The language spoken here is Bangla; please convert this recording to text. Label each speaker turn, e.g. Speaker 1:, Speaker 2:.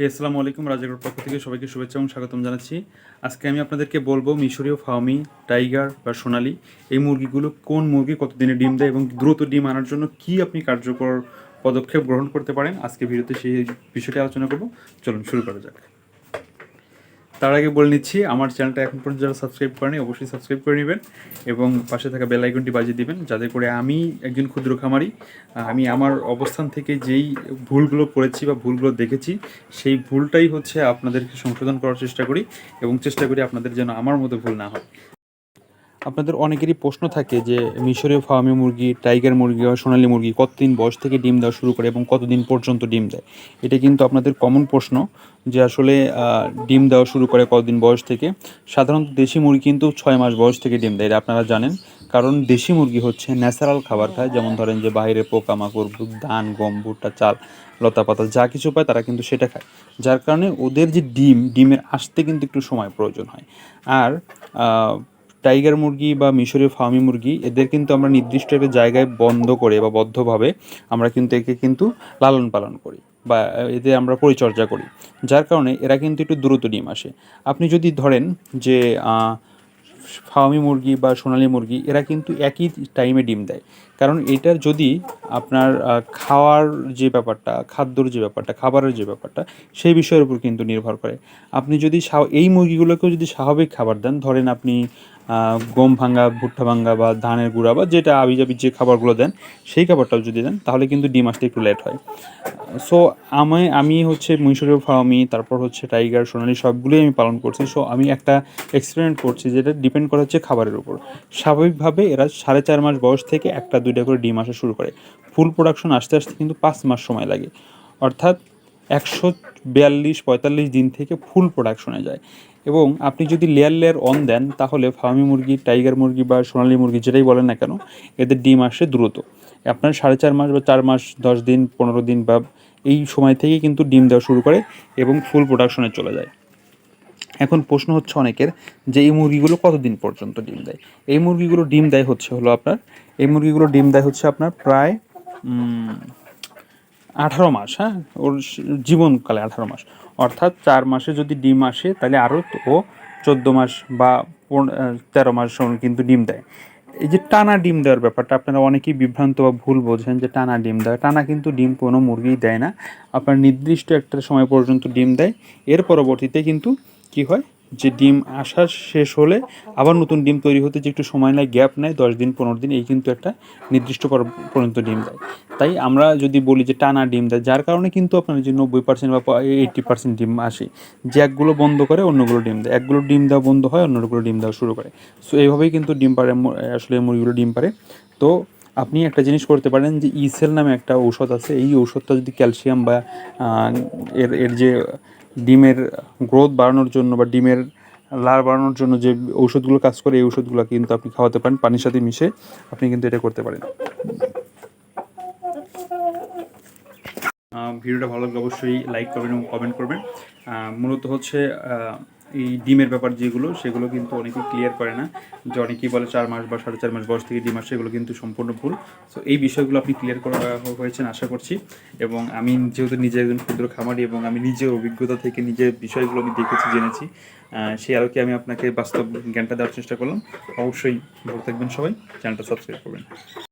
Speaker 1: হে, আসসালামু আলাইকুম রাজাগড় পক্ষ থেকে সবাইকে শুভেচ্ছা এবং স্বাগতম জানাচ্ছি। আজকে আমি আপনাদেরকে বলব মিশরীয় ফার্মি টাইগার বা সোনালি, এই মুরগিগুলো কোন মুরগি কতদিনে ডিম দেয় এবং দ্রুত ডিম আনার জন্য কি আপনি কার্যকর পদক্ষেপ গ্রহণ করতে পারেন? আজকে ভিডিওতে সেই বিষয়টি আলোচনা করব। চলুন শুরু করা যাক। তার আগে বলে নিচ্ছি, আমার চ্যানেলটা এখন পর্যন্ত যারা সাবস্ক্রাইব করেনি, অবশ্যই সাবস্ক্রাইব করে নেবেন এবং পাশে থাকা বেল আইকনটি বাজিয়ে দিবেন যাতে করে আমি একজন ক্ষুদ্র খামারি আমি আমার অবস্থান থেকে যেই ভুলগুলো করেছি বা ভুলগুলো দেখেছি, সেই ভুলটাই হচ্ছে আপনাদেরকে সংশোধন করার চেষ্টা করি এবং চেষ্টা করি আপনাদের যেন আমার মতো ভুল না হয়। আপনাদের অনেকেরই প্রশ্ন থাকে যে মিশরীয় ফার্মি মুরগি, টাইগার মুরগি বা সোনালী মুরগি কতদিন বয়স থেকে ডিম দেওয়া শুরু করে এবং কতদিন পর্যন্ত ডিম দেয়? এটা কিন্তু আপনাদের কমন প্রশ্ন যে আসলে ডিম দেওয়া শুরু করে কতদিন বয়স থেকে? সাধারণত দেশি মুরগি কিন্তু ছয় মাস বয়স থেকে ডিম দেয়, এটা আপনারা জানেন। কারণ দেশি মুরগি হচ্ছে ন্যাচারাল খাবার খায়, যেমন ধরেন যে বাইরে পোকামাকড় ধান গম ভুট্টা চাল লতা পাতা যা কিছু পায় তারা কিন্তু সেটা খায়। যার কারণে ওদের যে ডিম, ডিমের আসতে কিন্তু একটু সময় প্রয়োজন হয়। আর টাইগার মুরগি বা মিশরীয় ফার্মি মুরগি, এদের কিন্তু আমরা নির্দিষ্ট একটা জায়গায় বন্ধ করে বা বদ্ধভাবে আমরা কিন্তু একে কিন্তু লালন পালন করি বা এদের আমরা পরিচর্যা করি। যার কারণে এরা কিন্তু একটু দ্রুত ডিম আসে। আপনি যদি ধরেন যে ফার্মি মুরগি বা সোনালী মুরগি, এরা কিন্তু একই টাইমে ডিম দেয়। কারণ এটার যদি আপনার খাওয়ার যে ব্যাপারটা, খাদ্যর যে ব্যাপারটা, খাবারের যে ব্যাপারটা, সেই বিষয়ের উপর কিন্তু নির্ভর করে। আপনি যদি এই মুরগিগুলোকেও যদি স্বাভাবিক খাবার দেন, ধরেন আপনি গম ভাঙ্গা ভুট্টা ভাঙ্গা বা ধানের গুঁড়া বা যেটা আবিজাবি যে খাবারগুলো দেন, সেই খাবারটাও যদি দেন, তাহলে কিন্তু ডিম আসতে একটু লেট হয়। সো আমি আমি হচ্ছে মিশরীয় ফার্মি তারপর হচ্ছে টাইগার সোনালি সবগুলোই আমি পালন করছি। সো আমি একটা এক্সপেরিমেন্ট করছি যেটা ডিপেন্ড করা হচ্ছে খাবারের উপর। স্বাভাবিকভাবে এরা সাড়ে চার মাস বয়স থেকে একটা দুইটা করে ডিম আসা শুরু করে। ফুল প্রোডাকশন আসতে আসতে কিন্তু পাঁচ মাস সময় লাগে। অর্থাৎ একশো বিয়াল্লিশ পঁয়তাল্লিশ দিন থেকে ফুল প্রোডাকশনে যায়। এবং আপনি যদি লেয়ার লেয়ার অন দেন, তাহলে ফার্মি মুরগি টাইগার মুরগি বা সোনালী মুরগি যেটাই বলেন না কেন, এদের ডিম আসে দ্রুত। আপনার সাড়ে চার মাস বা চার মাস, দশ দিন, পনেরো দিন বা এই সময় থেকে কিন্তু ডিম দেওয়া শুরু করে এবং ফুল প্রোডাকশনে চলে যায়। এখন প্রশ্ন হচ্ছে অনেকের যে এই মুরগিগুলো কতদিন পর্যন্ত ডিম দেয়? এই মুরগিগুলো ডিম দেয় হচ্ছে হলো আপনার, এই মুরগিগুলো ডিম দেয় হচ্ছে আপনার প্রায় আঠারো মাস হ্যাঁ? ওর জীবনকালে আঠারো মাস। অর্থাৎ চার মাসে যদি ডিম আসে, তাহলে আরও ও চোদ্দ মাস বা তেরো মাস সময় কিন্তু ডিম দেয়। এই যে টানা ডিম দেওয়ার ব্যাপারটা আপনারা অনেকেই বিভ্রান্ত বা ভুল বোঝেন যে টানা ডিম দেয়। টানা কিন্তু ডিম কোনো মুরগিই দেয় না। আপনার নির্দিষ্ট একটা সময় পর্যন্ত ডিম দেয়। এর পরবর্তীতে কিন্তু কি হয়? যে ডিম আসা শেষ হলে আবার নতুন ডিম তৈরি হতে যে একটু সময় নেয়, গ্যাপ নেয়, দশ দিন, পনেরো দিন, এই কিন্তু একটা নির্দিষ্ট পর্যন্ত ডিম দেয়। তাই আমরা যদি বলি যে টানা ডিম দেয়, যার কারণে কিন্তু আপনার যে নব্বই পার্সেন্ট বা এইট্টি পার্সেন্ট ডিম আসে। যে একগুলো বন্ধ করে, অন্যগুলো ডিম দেয়। একগুলো ডিম দেওয়া বন্ধ হয়, অন্যগুলো ডিম দেওয়া শুরু করে। সো এইভাবেই কিন্তু ডিম পারে আসলে মুরগিগুলো ডিম পারে তো আপনি একটা জিনিস করতে পারেন যে ইসেল নামে একটা ঔষধ আছে। এই ঔষধটা যদি ক্যালসিয়াম বা এর এর যে ডিমের গ্রোথ বাড়ানোর জন্য বা ডিমের লার বাড়ানোর জন্য যে ঔষধগুলো কাজ করে, এই ঔষধগুলো কিন্তু আপনি খাওয়াতে পারেন। পানির সাথে মিশে আপনি কিন্তু এটা করতে পারেন। ভিডিওটা ভালো লাগলে অবশ্যই লাইক করবেন এবং কমেন্ট করবেন। মূলত হচ্ছে এই ডিমের ব্যাপার যেগুলো, সেগুলো কিন্তু অনেকেই ক্লিয়ার করে না। যে অনেকেই বলে চার মাস বা সাড়ে চার মাস বয়স থেকে ডিম আসে এগুলো কিন্তু সম্পূর্ণ ভুল। সো এই বিষয়গুলো আপনি ক্লিয়ার করা হয়েছেন, আশা করছি। এবং আমি যেহেতু নিজে একজন ক্ষুদ্র খামারি এবং আমি নিজের অভিজ্ঞতা থেকে নিজের বিষয়গুলো আমি দেখেছি, জেনেছি সেই আলোকে আমি আপনাকে বাস্তব জ্ঞানটা দেওয়ার চেষ্টা করলাম। অবশ্যই ভালো থাকবেন সবাই। চ্যানেলটা সাবস্ক্রাইব করবেন।